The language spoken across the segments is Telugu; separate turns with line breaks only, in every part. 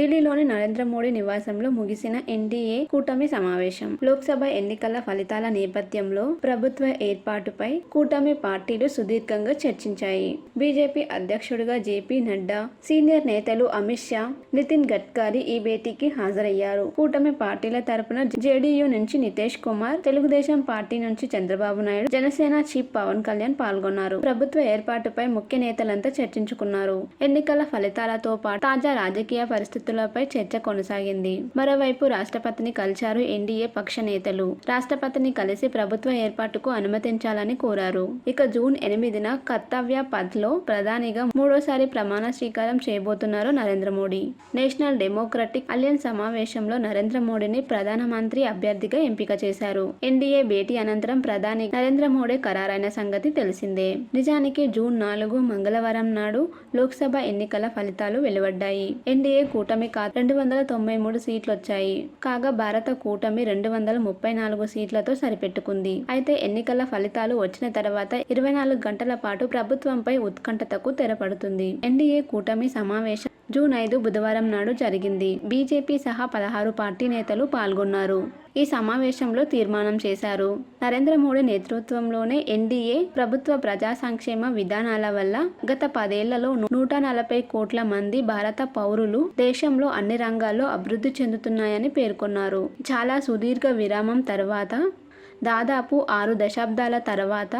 ఢిల్లీలోని నరేంద్ర మోడీ నివాసంలో ముగిసిన ఎన్డీఏ కూటమి సమావేశం. లోక్సభ ఎన్నికల ఫలితాల నేపథ్యంలో ప్రభుత్వ ఏర్పాటుపై కూటమి పార్టీలు సుదీర్ఘంగా చర్చించాయి. బీజేపీ అధ్యక్షుడిగా జేపీ నడ్డా సీనియర్ నేతలు అమిత్ షా నితిన్ గడ్కరీ ఈ భేటీకి హాజరయ్యారు. కూటమి పార్టీల తరపున జేడీయూ నుంచి నితేష్ కుమార్ తెలుగుదేశం పార్టీ నుంచి చంద్రబాబు నాయుడు జనసేన చీఫ్ పవన్ కళ్యాణ్ పాల్గొన్నారు. ప్రభుత్వ ఏర్పాటుపై ముఖ్య నేతలంతా చర్చించుకున్నారు. ఎన్నికల ఫలితాలతో పాటు తాజా రాజకీయ పరిస్థితులపై చర్చ కొనసాగింది. మరోవైపు రాష్ట్రపతిని కలిశారు ఎన్డీఏ పక్ష నేతలు. రాష్ట్రపతిని కలిసి ప్రభుత్వ ఏర్పాటుకు అనుమతించాలని కోరారు. ఇక జూన్ ఎనిమిదిన కర్తవ్య పథ్లో ప్రధానిగా మూడోసారి ప్రమాణ స్వీకారం చేయబోతున్నారు Narendra Modi. National democratic alliance సమావేశంలో నరేంద్ర మోడీని ప్రధానమంత్రి అభ్యర్థిగా ఎంపిక చేశారు. ఎన్డీఏ భేటీ అనంతరం ప్రధాని నరేంద్ర మోడీ ఖరారైన సంగతి తెలిసిందే. నిజానికి జూన్ నాలుగు మంగళవారం నాడు లోక్సభ ఎన్నికల ఫలితాలు వెలువడ్డాయి. ఎన్డీఏ కూటమి కూటమి రెండు వందల తొంభై మూడు సీట్లు వచ్చాయి కాగా భారత కూటమి రెండు వందల ముప్పై నాలుగు సీట్లతో సరిపెట్టుకుంది. అయితే ఎన్నికల ఫలితాలు వచ్చిన తర్వాత ఇరవై నాలుగు గంటల పాటు ప్రభుత్వంపై ఉత్కంఠతకు తెరపడుతుంది. ఎన్డీఏ కూటమి సమావేశం జూన్ ఐదు బుధవారం నాడు జరిగింది. బీజేపీ సహా పదహారు పార్టీ నేతలు పాల్గొన్నారు. ఈ సమావేశంలో తీర్మానం చేశారు. నరేంద్ర మోడీ నేతృత్వంలోనే ఎన్డీఏ ప్రభుత్వ ప్రజా సంక్షేమ విధానాల వల్ల గత పదేళ్ళలో నూట నలభై కోట్ల మంది భారత పౌరులు దేశంలో అన్ని రంగాల్లో అభివృద్ధి చెందుతున్నాయని పేర్కొన్నారు. చాలా సుదీర్ఘ విరామం తర్వాత దాదాపు ఆరు దశాబ్దాల తర్వాత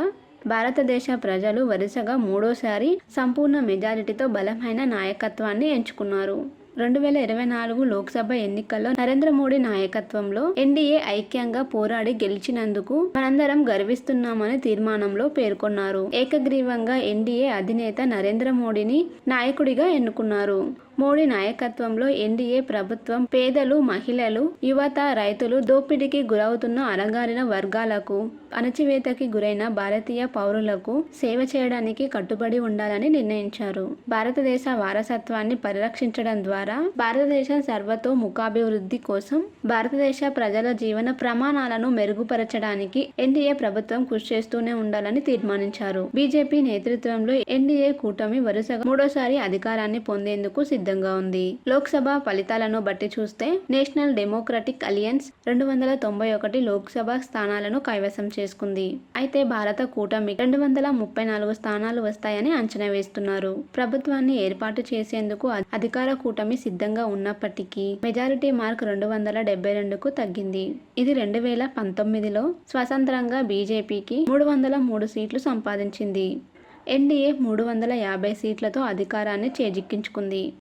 భారతదేశ ప్రజలు వరుసగా మూడోసారి సంపూర్ణ మెజారిటీతో బలమైన నాయకత్వాన్ని ఎంచుకున్నారు. రెండు వేల ఇరవై నాలుగు లోక్సభ ఎన్నికల్లో నరేంద్ర మోడీ నాయకత్వంలో ఎన్డీఏ ఐక్యంగా పోరాడి గెలిచినందుకు మనందరం గర్విస్తున్నామని తీర్మానంలో పేర్కొన్నారు. ఏకగ్రీవంగా ఎన్డీఏ అధినేత నరేంద్ర మోడీని నాయకుడిగా ఎన్నుకున్నారు. మోడీ నాయకత్వంలో ఎన్డీఏ ప్రభుత్వం పేదలు మహిళలు యువత రైతులు దోపిడీకి గురవుతున్న అణగారిన వర్గాలకు అణచివేతకి గురైన భారతీయ పౌరులకు సేవ చేయడానికి కట్టుబడి ఉండాలని నిర్ణయించారు. భారతదేశ వారసత్వాన్ని పరిరక్షించడం ద్వారా భారతదేశం సర్వతో ముఖాభివృద్ధి కోసం భారతదేశ ప్రజల జీవన ప్రమాణాలను మెరుగుపరచడానికి ఎన్డీఏ ప్రభుత్వం కృషి చేస్తూనే ఉండాలని తీర్మానించారు. బీజేపీ నేతృత్వంలో ఎన్డీఏ కూటమి వరుసగా మూడోసారి అధికారాన్ని పొందేందుకు సిద్ధం సిద్ధంగా ఉంది. లోక్సభ ఫలితాలను బట్టి చూస్తే నేషనల్ డెమోక్రటిక్ అలియన్స్ రెండు వందల తొంభై ఒకటి లోక్సభ స్థానాలను కైవసం చేసుకుంది. అయితే భారత కూటమి రెండు వందల ముప్పై నాలుగు స్థానాలు వస్తాయని అంచనా వేస్తున్నారు. ప్రభుత్వాన్ని ఏర్పాటు చేసేందుకు అధికార కూటమి సిద్ధంగా ఉన్నప్పటికీ మెజారిటీ మార్క్ రెండు వందల డెబ్బై రెండుకు తగ్గింది. ఇది రెండు వేల పంతొమ్మిదిలో స్వతంత్రంగా బీజేపీకి మూడు వందల మూడు సీట్లు సంపాదించింది. ఎన్డీఏ మూడు వందల యాభై సీట్లతో అధికారాన్ని చేజిక్కించుకుంది.